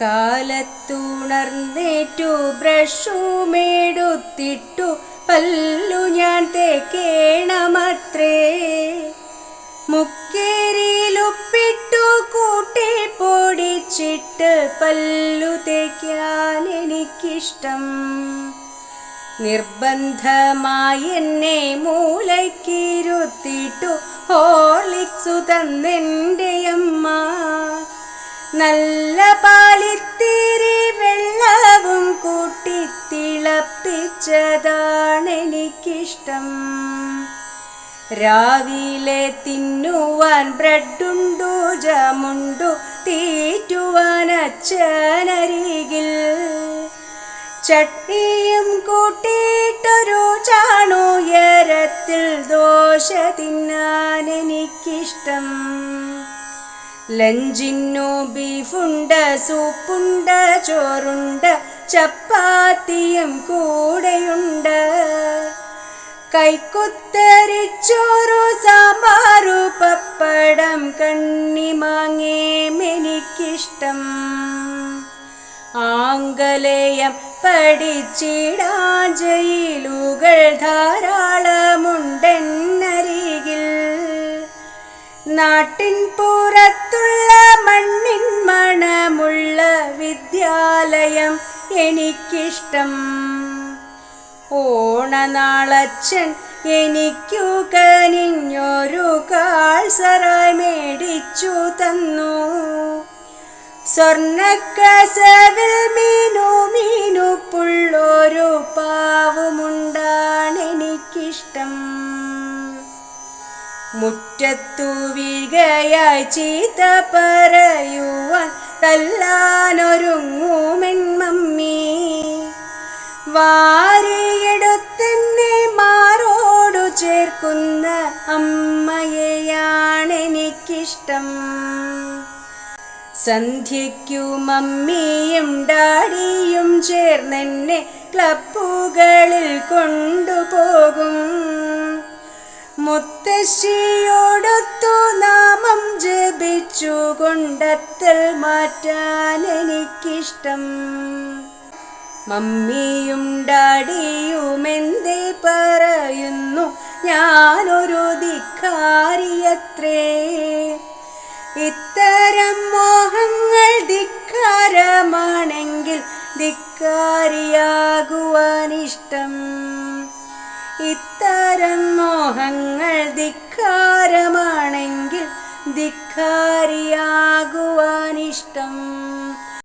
കാലത്തുണർന്നേറ്റു ബ്രഷുമെടുത്തിട്ടു പല്ലു ഞാൻ തേക്കേണമത്രേ. മുക്കേരിയിലുപ്പിട്ടു കൂട്ടി പൊടിച്ചിട്ട് പല്ലു തേക്കാൻ എനിക്കിഷ്ടം. നിർബന്ധമായി എന്നെ മൂലയ്ക്കിരുത്തിട്ടു ഹോർലിക്സു തന്നെന്റെ അമ്മ നല്ല പാലിത്തിരി വെള്ളവും കൂട്ടി തിളപ്പിച്ചതാണെനിക്കിഷ്ടം രാവിലെ തിന്നുവാൻ ബ്രെഡുണ്ടു ജമുണ്ടു തീറ്റുവാൻ അച്ഛനരികിൽ. ചട്നിയും കൂട്ടിയിട്ടൊരു ചാണുയരത്തിൽ ദോശ തിന്നാൻ എനിക്കിഷ്ടം ലഞ്ചിനു ബീഫുണ്ട് സൂപ്പുണ്ട് ചോറുണ്ട് ചപ്പാത്തിയും കൂടെയുണ്ട്. കൈക്കുത്തരിച്ചോറു സാമ്പാറു പപ്പടം കണ്ണിമാങ്ങേം എനിക്കിഷ്ടം ആംഗലേയം പഠിച്ചിടാ ജയിലുകൾ ധാരാളമുണ്ടെന്നരികിൽ നാട്ടിൻ പുറത്തുള്ള മണ്ണിൻ മണമുള്ള വിദ്യാലയം എനിക്കിഷ്ടം. ഓണനാളച്ചൻ എനിക്കു കനിഞ്ഞൊരു കാൾസറായി മേടിച്ചു തന്നു. സ്വർണക്കസവിൽ മീനു മീനു പുള്ളൊരു പാവുമുണ്ടാണ് എനിക്കിഷ്ടം മുറ്റത്തു വീഴുകയായി ചീത്ത പറയുവാൻ തല്ലാനൊരുങ്ങുമെൻ മമ്മി. വാരിയെടുത്തെന്നെ മാറോടു ചേർക്കുന്ന അമ്മയെയാണെനിക്കിഷ്ടം. സന്ധ്യയ്ക്കു മമ്മിയും ഡാഡിയും ചേർന്നെന്നെ ക്ലബുകളിൽ കൊണ്ടുപോകും. മുത്തശ്ശിയോടൊത്തു നാമം ജപിച്ചു കൊണ്ടത്തൽ മാറ്റാൻ എനിക്കിഷ്ടം. മമ്മിയും ഡാഡിയും എന്തേ പറയുന്നു? ഞാനൊരു ധിക്കാരിയത്രേ. ഇത്തരം മോഹങ്ങൾ ധിക്കാരമാണെങ്കിൽ ധിക്കാരിയാകുവാൻ ഇഷ്ടം ഇത്തരം മോഹങ്ങൾ ധിക്കാരമാണെങ്കിൽ ധിക്കാരിയാകുവാൻ ഇഷ്ടം